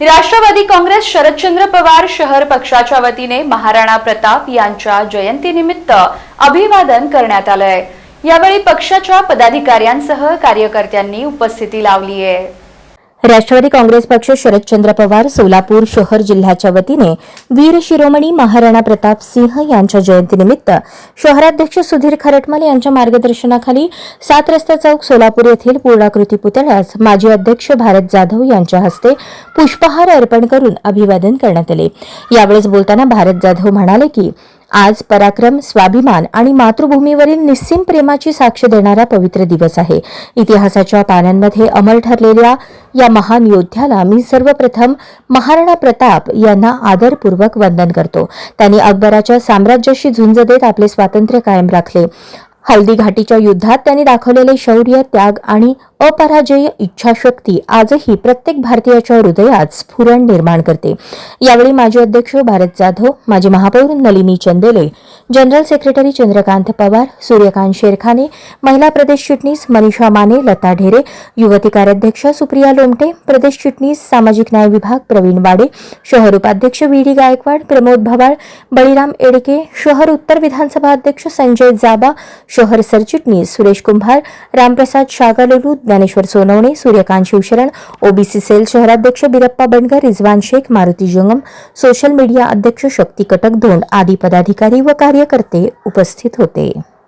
राष्ट्रवादी काँग्रेस शरदचंद्र पवार शहर पक्षाच्या वतीने महाराणा प्रताप यांच्या जयंतीनिमित्त अभिवादन करण्यात आलंय. यावेळी पक्षाच्या पदाधिकाऱ्यांसह कार्यकर्त्यांनी उपस्थिती लावली आहे राष्ट्रवादी काँग्रेस पक्ष शरदचंद्र पवार सोलापूर शहर जिल्ह्याच्या वतीने वीर शिरोमणी महाराणा प्रताप सिंह यांच्या जयंतीनिमित्त शहराध्यक्ष सुधीर खरटमल यांच्या मार्गदर्शनाखाली सात रस्ता चौक सोलापूर येथील पूर्णाकृती पुतळ्यास माजी अध्यक्ष भारत जाधव यांच्या हस्ते पुष्पहार अर्पण करून अभिवादन करण्यात आले. यावेळेस बोलताना भारत जाधव म्हणाले की आज पराक्रम स्वाभिमान आणि मातृभूमीवरील निस्सीम प्रेमाची साक्ष देणारा पवित्र दिवस आहे. इतिहासाच्या पानांमध्ये अमर ठरलेल्या या महान योद्ध्याला मी सर्वप्रथम महाराणा प्रताप यांना आदरपूर्वक वंदन करतो. त्यांनी अकबराच्या साम्राज्याशी झुंज देत आपले स्वातंत्र्य कायम राखले. हल्दी घाटीच्या युद्धात त्यांनी दाखवलेले शौर्य त्याग आणि अपराजय इच्छाशक्ती आजही प्रत्येक भारतीयाच्या हृदयात स्फुरण निर्माण करते. यावेळी माजी अध्यक्ष भारत जाधव माजी महापौर नलिनी चंदेले जनरल सेक्रेटरी चंद्रकांत पवार सूर्यकांत शेरखाने महिला प्रदेश चिटणीस मनीषा माने लता ढेरे युवती कार्याध्यक्ष सुप्रिया लोमटे प्रदेश चिटणीस सामाजिक न्याय विभाग प्रवीण वाडे शहर उपाध्यक्ष व्ही डी गायकवाड प्रमोद भवाळ बळीराम एडके शहर उत्तर विधानसभा अध्यक्ष संजय जाबा शहर सरचिटणीस सुरेश कुंभार रामप्रसाद शागालोलू ज्ञानेश्वर सोनवणे सूर्यकांत शिवशरण ओबीसी सेल शहराध्यक्ष बिरप्पा बंडगर रिजवान शेख मारुती जंगम सोशल मीडिया अध्यक्ष शक्ती कटक धोंड आदी पदाधिकारी व कार्यकर्ते उपस्थित होते.